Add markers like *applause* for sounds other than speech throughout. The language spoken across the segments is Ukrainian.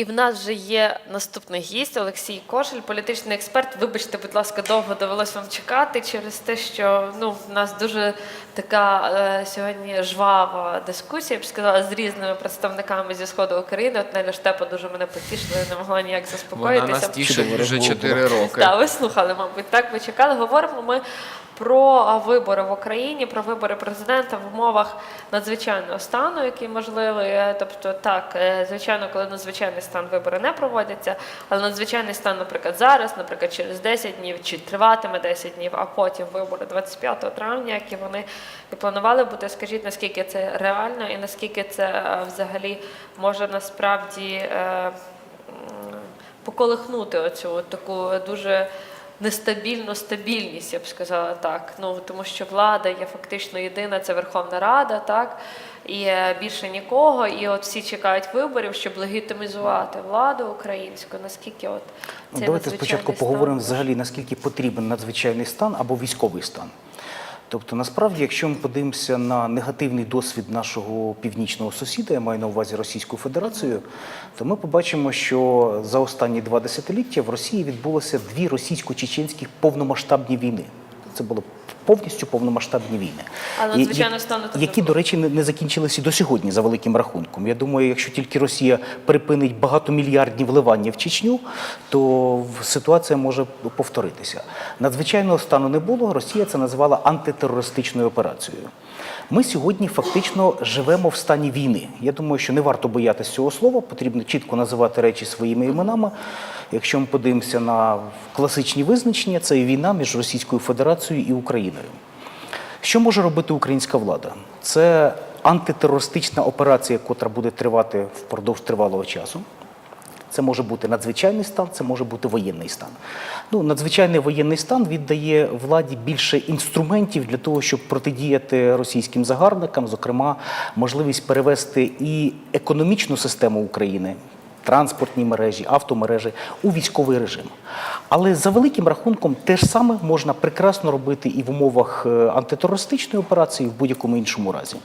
І в нас вже є наступний гість Олексій Кошель, політичний експерт. Вибачте, будь ласка, довго довелось вам чекати через те, що ну в нас дуже така е, сьогодні жвава дискусія, я б сказала, з різними представниками зі сходу України. От Неля Штепа дуже мене потішила, я не могла ніяк Вона заспокоїтися. нас тішить вже 4 роки. Так, ви слухали, мабуть, так ви чекали. Говоримо ми про вибори в Україні, про вибори президента в умовах надзвичайного стану, який можливий. Е, Тобто, так, е, звичайно, коли надзвичайний стан вибори не проводяться, але надзвичайний стан, наприклад, зараз, наприклад, через 10 днів чи триватиме 10 днів, а потім вибори 25 травня, які вони і планували бути. Скажіть, наскільки це реально і наскільки це е, взагалі може насправді. поколихнути оцю таку дуже нестабільну стабільність, я б сказала так. Ну тому що влада є фактично єдина, це Верховна Рада, так і е, більше нікого. І от всі чекають виборів, щоб легітимізувати владу українську. Наскільки от Ну, Давайте спочатку стан поговоримо взагалі, наскільки потрібен надзвичайний стан або військовий стан. Тобто, насправді, якщо ми подивимося на негативний досвід нашого північного сусіда, я маю на увазі Російську Федерацію, то ми побачимо, що за останні два десятиліття в Росії відбулося дві російсько-чеченські повномасштабні війни. Це було повністю повномасштабні війни, Але і- стану які, до речі, не, не закінчилися до сьогодні за великим рахунком. Я думаю, якщо тільки Росія припинить багатомільярдні вливання в Чечню, то ситуація може повторитися. Надзвичайного стану не було. Росія це називала антитерористичною операцією. Ми сьогодні фактично живемо в стані війни. Я думаю, що не варто боятися цього слова, потрібно чітко називати речі своїми іменами. Якщо ми подивимося на класичні визначення, це війна між Російською Федерацією і Україною. Що може робити українська влада? Це антитерористична операція, яка буде тривати впродовж тривалого часу. Це може бути надзвичайний стан, це може бути воєнний стан. Ну, надзвичайний воєнний стан віддає владі більше інструментів для того, щоб протидіяти російським загарбникам, зокрема, можливість перевести і економічну систему України, транспортні мережі, автомережі у військовий режим. Але за великим рахунком те ж саме можна прекрасно робити і в умовах е, антитерористичної операції, і в будь-якому іншому разі.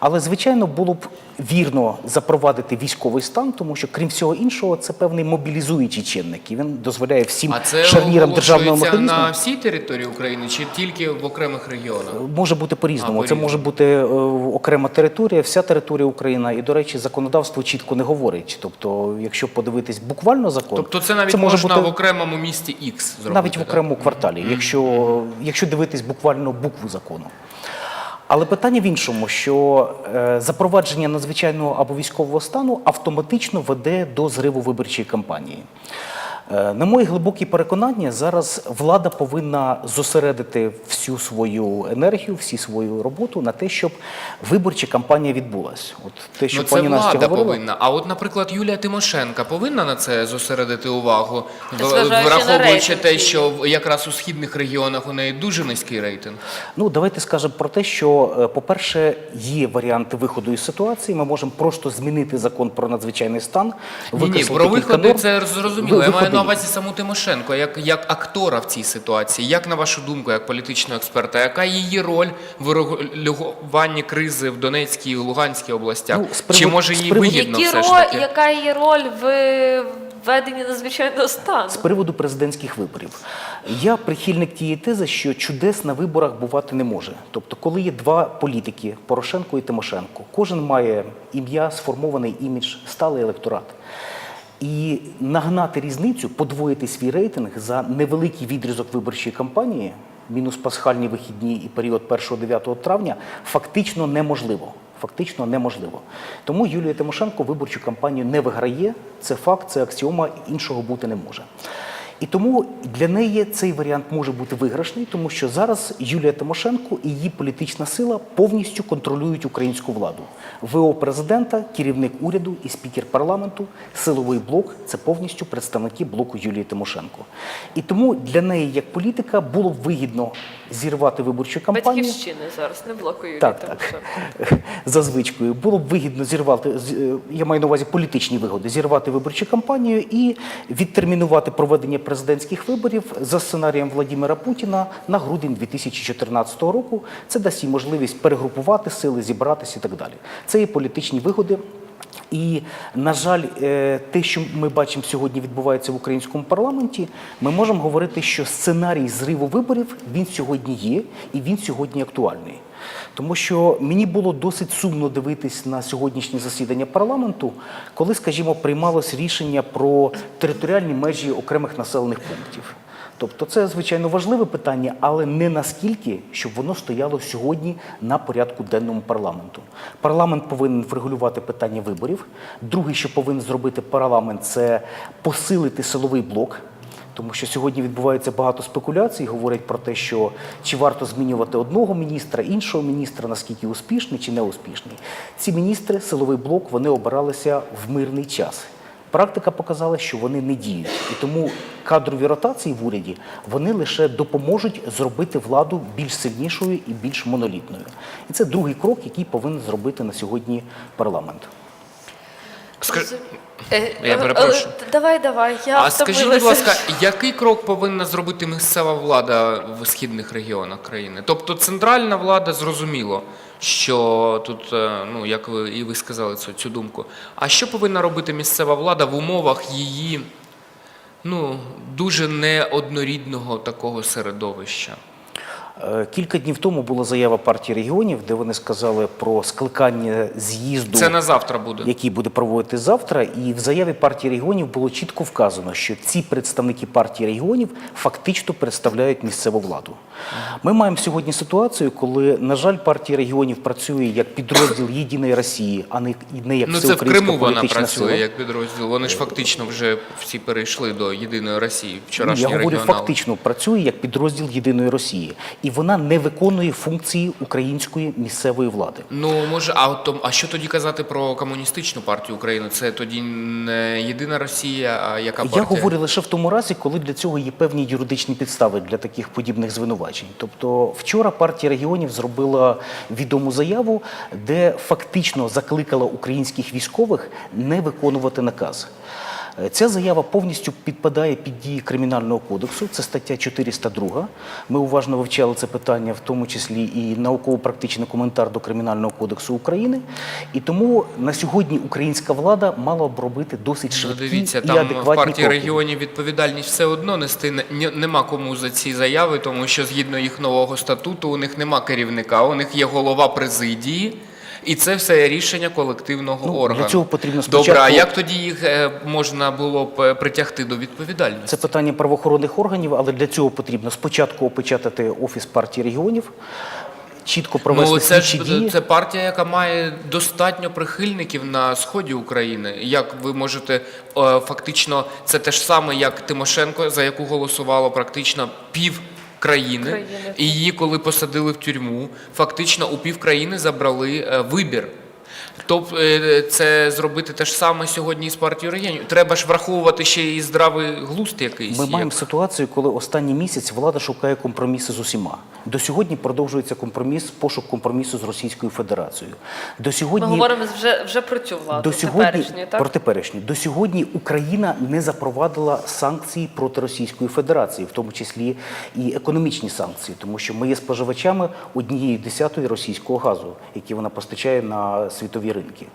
Але, звичайно, було б вірно запровадити військовий стан, тому що, крім всього іншого, це певний мобілізуючий чинник, і він дозволяє всім шарнірам державного механізму. на всій території України чи тільки в окремих регіонах? Може бути по-різному. А, Це може бути е, окрема територія, вся територія України. І, до речі, законодавство чітко не говорить. Тобто, якщо подивитись буквально закон, Тобто це навіть може можна бути в окремому місті X зробити? навіть в так? окремому кварталі, якщо, якщо дивитись буквально букву закону. Але питання в іншому, що е, запровадження надзвичайного або військового стану автоматично веде до зриву виборчої кампанії. Е, на моє глибокі переконання, зараз влада повинна зосередити всю свою енергію, всю свою роботу на те, щоб виборча кампанія відбулася. От те, що Ну, це пані Настя влада говорила, повинна. А от, наприклад, Юлія Тимошенка повинна на це зосередити увагу, Зважаючи враховуючи те, що якраз у східних регіонах у неї дуже низький рейтинг. Ну, давайте скажемо про те, що, е, по-перше, є варіанти виходу із ситуації. Ми можемо просто змінити закон про надзвичайний стан. Ні, ні, про виходи норм. це зрозуміло. Ви- Я маю виходи на увазі саму Тимошенко, як, як актора в цій ситуації. Як на вашу думку, як політичного експерта, яка її роль в регулюванні кризи в Донецькій і Луганській областях? Ну, з Чи може їй приводу- вигідно Які все ж таки? яка її роль в введенні надзвичайного стану? З приводу президентських виборів. Я прихильник тієї тези, що чудес на виборах бувати не може. Тобто, коли є два політики Порошенко і Тимошенко, кожен має ім'я, сформований імідж, сталий електорат. І нагнати різницю, подвоїти свій рейтинг за невеликий відрізок виборчої кампанії, мінус пасхальні вихідні і період 1-9 травня, фактично неможливо. Фактично неможливо. Тому Юлія Тимошенко виборчу кампанію не виграє. Це факт, це аксіома, іншого бути не може. І тому для неї цей варіант може бути виграшний, тому що зараз Юлія Тимошенко і її політична сила повністю контролюють українську владу. ВО президента, керівник уряду і спікер парламенту, силовий блок це повністю представники блоку Юлії Тимошенко. І тому для неї, як політика, було б вигідно зірвати виборчу кампанію. Батьківщини зараз не блокують. Так, так. *laughs* За звичкою. Було б вигідно зірвати, е, я маю на увазі політичні вигоди, зірвати виборчу кампанію і відтермінувати проведення президентських виборів за сценарієм Владимира Путіна на грудень 2014 року. Це дасть їй можливість перегрупувати сили, зібратися і так далі. Це є політичні вигоди. І, на жаль, е, те, що ми бачимо сьогодні відбувається в українському парламенті, ми можемо говорити, що сценарій зриву виборів він сьогодні є і він сьогодні актуальний. Тому що мені було досить сумно дивитись на сьогоднішнє засідання парламенту, коли, скажімо, приймалось рішення про територіальні межі окремих населених пунктів. Тобто це звичайно важливе питання, але не наскільки, щоб воно стояло сьогодні на порядку денному парламенту. Парламент повинен врегулювати питання виборів. Друге, що повинен зробити парламент, це посилити силовий блок. Тому що сьогодні відбувається багато спекуляцій, говорять про те, що чи варто змінювати одного міністра, іншого міністра, наскільки успішний чи не успішний. Ці міністри, силовий блок, вони обиралися в мирний час. Практика показала, що вони не діють, і тому кадрові ротації в уряді вони лише допоможуть зробити владу більш сильнішою і більш монолітною. І це другий крок, який повинен зробити на сьогодні парламент. Скаж- Е, Я е, перепрошую. Давай, давай. Я А скажіть, будь ласка, який крок повинна зробити місцева влада в східних регіонах країни? Тобто центральна влада зрозуміло, що тут, е, ну як ви і ви сказали цю, цю думку. А що повинна робити місцева влада в умовах її ну, дуже неоднорідного такого середовища? Е, Кілька днів тому була заява партії регіонів, де вони сказали про скликання з'їзду. Це на завтра буде. який буде проводити завтра. І в заяві партії регіонів було чітко вказано, що ці представники партії регіонів фактично представляють місцеву владу. Ми маємо сьогодні ситуацію, коли, на жаль, партія регіонів працює як підрозділ Єдиної Росії, а не, не як Ну це в Криму вона працює сила. як підрозділ. Вони ж фактично вже всі перейшли до єдиної Росії. Ні, Вчорашні Я говорю, регіонали. фактично працює як підрозділ Єдиної Росії, і вона не виконує функції української місцевої влади. Ну може, а от а що тоді казати про комуністичну партію України? Це тоді не єдина Росія, а яка партія? Я говорю лише в тому разі, коли для цього є певні юридичні підстави для таких подібних звинувачень. Тобто, вчора партія регіонів зробила відому заяву, де фактично закликала українських військових не виконувати наказ. Е, Ця заява повністю підпадає під дії кримінального кодексу. Це стаття 402. Ми уважно вивчали це питання, в тому числі і науково-практичний коментар до кримінального кодексу України. І тому на сьогодні українська влада мала б робити досить Ну, швидкі дивіться, і там в партії кроки. регіонів відповідальність все одно нести нема кому за ці заяви, тому що згідно їх нового статуту у них нема керівника, у них є голова президії. І це все рішення колективного Ну, для органу. цього потрібно Добре, а як тоді їх е, можна було б е, притягти до відповідальності? Це питання правоохоронних органів, але для цього потрібно спочатку опечатати офіс партії регіонів, чітко провести Ну, це слідчі ж дії. це партія, яка має достатньо прихильників на сході України. Як ви можете е, фактично, це те ж саме, як Тимошенко, за яку голосувало практично пів. Країни Країни. і її, коли посадили в тюрму, фактично у пів країни забрали е, вибір. Тобто це зробити те ж саме сьогодні з партією регіонів. Треба ж враховувати ще і здравий глузд якийсь. Ми маємо ситуацію, коли останній місяць влада шукає компроміси з усіма. До сьогодні продовжується компроміс, пошук компромісу з Російською Федерацією. До Ми говоримо вже, вже про цю владу, До сьогодні теперішню, так? про теперішню. До сьогодні Україна не запровадила санкції проти Російської Федерації, в тому числі і економічні санкції, тому що ми є споживачами однієї десятої російського газу, який вона постачає на світові ринки.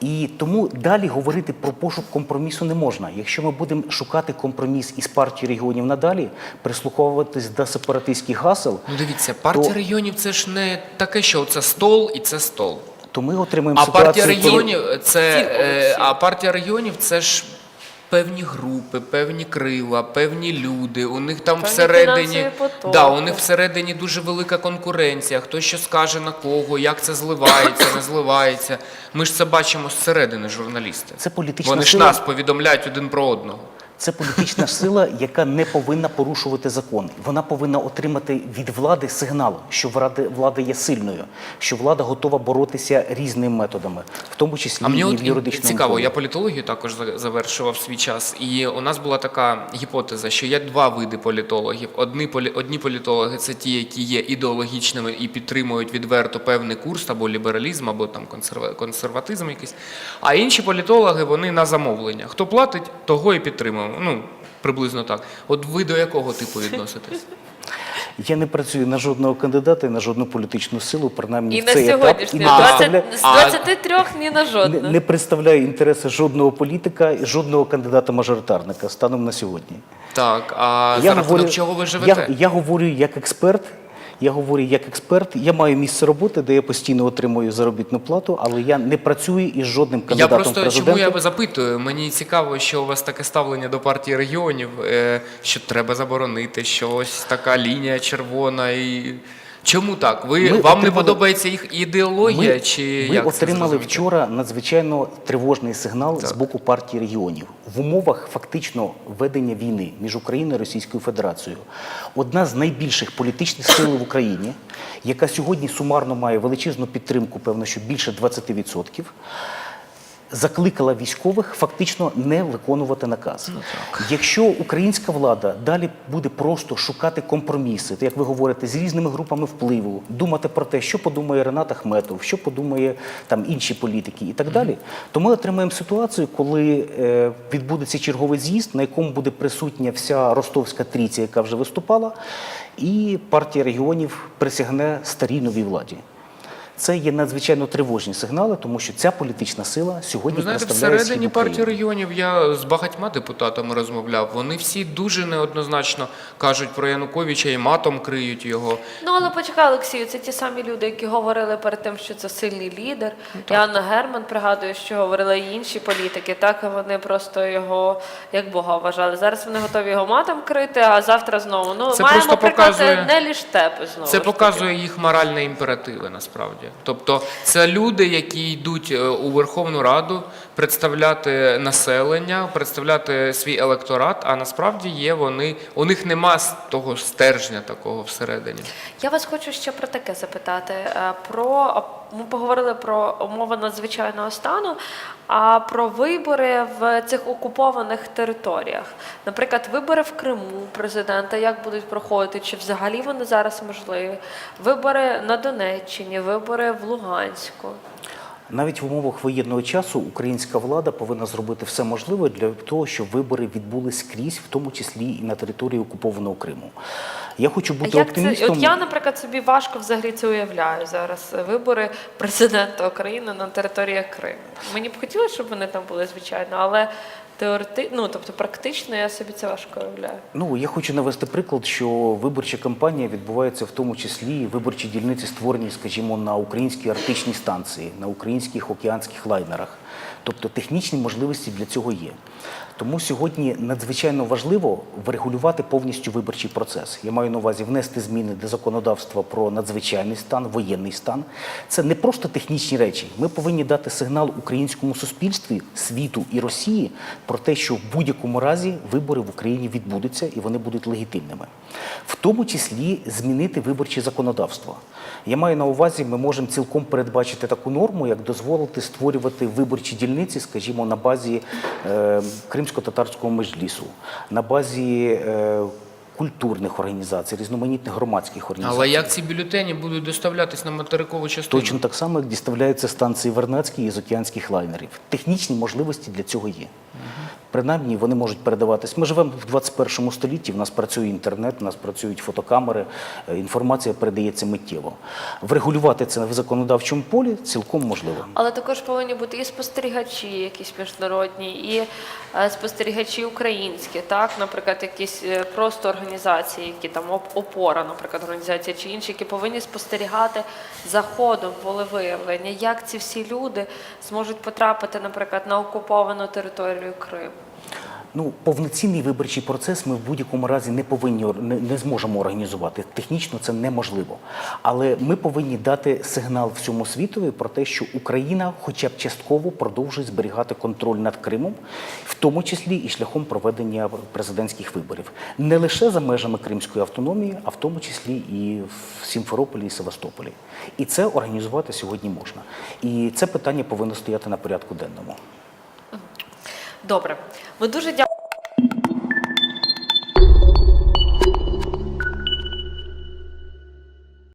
І тому далі говорити про пошук компромісу не можна. Якщо ми будемо шукати компроміс із партією регіонів надалі, прислуховуватись до сепаратистських гасел, Ну дивіться, партія то- регіонів це ж не таке, що це стол і це стол. то ми отримаємо А ситуацію. партія регіонів це е, а партія регіонів це ж певні групи, певні крила, певні люди. У них там Певні всередині да, у них всередині дуже велика конкуренція. Хто що скаже на кого, як це зливається, не зливається. Ми ж це бачимо зсередини, журналісти. Це політична Вони ж сила. нас повідомляють один про одного. Це політична сила, яка не повинна порушувати закон. Вона повинна отримати від влади сигнал, що влада, є сильною, що влада готова боротися різними методами, в тому числі А мені і в юридичному цікаво, полі. я політологію також завершував свій час, і у нас була така гіпотеза, що є два види політологів. Одні, полі, одні політологи це ті, які є ідеологічними і підтримують відверто певний курс або лібералізм, або там консерва, консерватизм якийсь. А інші політологи вони на замовлення. Хто платить, того і підтримуємо. Ну приблизно так. От ви до якого типу відноситесь? Я не працюю на жодного кандидата і на жодну політичну силу, принаймні І в на цей етап, і з не, 20 представляю, з А- 23 ні на не, жодну. не представляю інтереси жодного політика і жодного кандидата-мажоритарника станом на сьогодні. Так, а за рахунок чого ви живете? Я, я говорю як експерт. Я говорю як експерт. Я маю місце роботи, де я постійно отримую заробітну плату, але я не працюю із жодним Я просто в чому я запитую? Мені цікаво, що у вас таке ставлення до партії регіонів, е, що треба заборонити, що ось така лінія червона і. Чому так? Ви вам не подобається їх ідеологія? Ми, чи ми як отримали зрозуміти? вчора надзвичайно тривожний сигнал з боку партії регіонів в умовах фактично ведення війни між Україною і Російською Федерацією. Одна з найбільших політичних сил в Україні, яка сьогодні сумарно має величезну підтримку, певно, що більше 20%, закликала військових фактично не виконувати наказ. Якщо українська влада далі буде просто шукати компроміси, то як ви говорите, з різними групами впливу, думати про те, що подумає Ренат Ахметов, що подумає там інші політики і так далі, то ми отримаємо ситуацію, коли е, відбудеться черговий з'їзд, на якому буде присутня вся ростовська трійця, яка вже виступала, і партія регіонів присягне старій новій владі. Це є надзвичайно тривожні сигнали, тому що ця політична сила сьогодні Ви знаєте, представляє всередині партії регіонів я з багатьма депутатами розмовляв. Вони всі дуже неоднозначно кажуть про Януковича і матом криють його. Ну але почекай, Олексію, це ті самі люди, які говорили перед тим, що це сильний лідер. Ну, І Анна Герман пригадує, що говорили і інші політики. Так вони просто його як Бога вважали. Зараз вони готові його матом крити, а завтра знову. Ну Це маємо просто приклад показує- не ліштепи знову. Це ж таки. показує їх моральні імперативи насправді. Тобто це люди, які йдуть е, у Верховну Раду представляти населення, представляти свій електорат, а насправді є вони, у них нема того стержня такого всередині. Я вас хочу ще про таке запитати. Е, Про ми поговорили про умови надзвичайного стану, а про вибори в цих окупованих територіях. Наприклад, вибори в Криму президента, як будуть проходити, чи взагалі вони зараз можливі? Вибори на Донеччині, вибори в Луганську. Навіть в умовах воєнного часу українська влада повинна зробити все можливе для того, щоб вибори відбулись скрізь, в тому числі і на території окупованого Криму. Я хочу бути як це? От я, наприклад, собі важко взагалі це уявляю зараз. Вибори президента України на території Криму. Мені б хотілося, щоб вони там були, звичайно, але теорети... ну, тобто практично я собі це важко уявляю. Ну я хочу навести приклад, що виборча кампанія відбувається в тому числі виборчі дільниці створені, скажімо, на українській арктичній станції, на українських океанських лайнерах. Тобто технічні можливості для цього є. Тому сьогодні надзвичайно важливо врегулювати повністю виборчий процес. Я маю на увазі внести зміни до законодавства про надзвичайний стан, воєнний стан. Це не просто технічні речі. Ми повинні дати сигнал українському суспільстві, світу і Росії про те, що в будь-якому разі вибори в Україні відбудуться і вони будуть легітимними. В тому числі змінити виборче законодавство. Я маю на увазі, ми можемо цілком передбачити таку норму, як дозволити створювати виборчі дільниці, скажімо, на базі е, кримсько-татарського межлісу, на базі е, культурних організацій, різноманітних громадських організацій. Але як ці бюлетені будуть доставлятись на материкову частину? Точно так само, як діставляються станції Вернадські із океанських лайнерів. Технічні можливості для цього є. Принаймні вони можуть передаватись. Ми живемо в 21 столітті, в нас працює інтернет, в нас працюють фотокамери, е, інформація передається миттєво. Врегулювати це в законодавчому полі цілком можливо. Але також повинні бути і спостерігачі, якісь міжнародні, і е, спостерігачі українські, так, наприклад, якісь е, просто організації, які там опора, наприклад, організація чи інші, які повинні спостерігати за ходом волевиявлення, як ці всі люди зможуть потрапити, наприклад, на окуповану територію Криму. Ну, повноцінний виборчий процес ми в будь-якому разі не повинні не, не зможемо організувати. Технічно це неможливо. Але ми повинні дати сигнал всьому світові про те, що Україна, хоча б частково, продовжує зберігати контроль над Кримом, в тому числі і шляхом проведення президентських виборів, не лише за межами Кримської автономії, а в тому числі і в Сімферополі і Севастополі. І це організувати сьогодні можна. І це питання повинно стояти на порядку денному. Добре, ми дуже дякуємо.